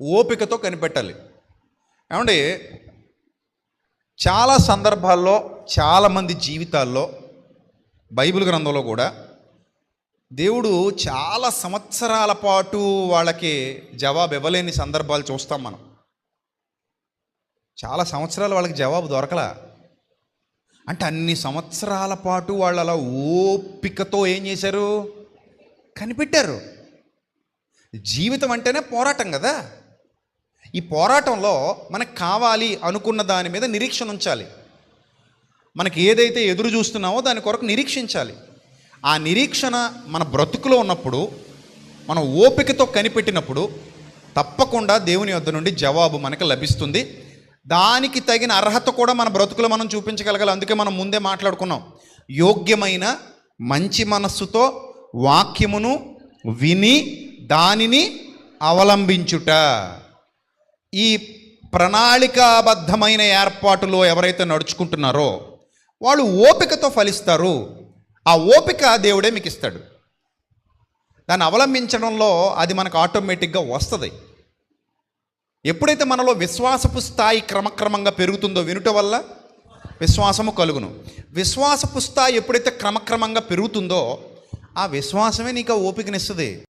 ఓపికతో కనిపెట్టాలి. ఏమండి? చాలా సందర్భాల్లో చాలామంది జీవితాల్లో బైబిల్ గ్రంథంలో కూడా దేవుడు చాలా సంవత్సరాల పాటు వాళ్ళకి జవాబు ఇవ్వలేని సందర్భాలు చూస్తాం మనం. చాలా సంవత్సరాలు వాళ్ళకి జవాబు దొరకలా. అంటే అన్ని సంవత్సరాల పాటు వాళ్ళు అలా ఓపికతో ఏం చేశారు? కనిపెట్టారు. జీవితం అంటేనే పోరాటం కదా? ఈ పోరాటంలో మనకు కావాలి అనుకున్న దాని మీద నిరీక్షణ ఉంచాలి. మనకి ఏదైతే ఎదురు చూస్తున్నామో దాని కొరకు నిరీక్షించాలి. ఆ నిరీక్షణ మన బ్రతుకులో ఉన్నప్పుడు మనం ఓపికతో కనిపెట్టినప్పుడు తప్పకుండా దేవుని వద్ద నుండి జవాబు మనకు లభిస్తుంది. దానికి తగిన అర్హత కూడా మన బ్రతుకులో మనం చూపించగలగాలి. అందుకే మనం ముందే మాట్లాడుకున్నాం. యోగ్యమైన మంచి మనస్సుతో వాక్యమును విని దానిని అవలంబించుట. ఈ ప్రణాళికాబద్ధమైన ఏర్పాటులో ఎవరైతే నడుచుకుంటున్నారో వాళ్ళు ఓపికతో ఫలిస్తారు. ఆ ఓపిక దేవుడే మీకు ఇస్తాడు దాన్ని అవలంబించడంలో అది మనకు ఆటోమేటిక్గా వస్తుంది. ఎప్పుడైతే మనలో విశ్వాసపు స్థాయి క్రమక్రమంగా పెరుగుతుందో వినుట వల్ల విశ్వాసము కలుగును. విశ్వాసపు స్థాయి ఎప్పుడైతే క్రమక్రమంగా పెరుగుతుందో ఆ విశ్వాసమే నీకు ఆ ఓపికనిస్తుంది.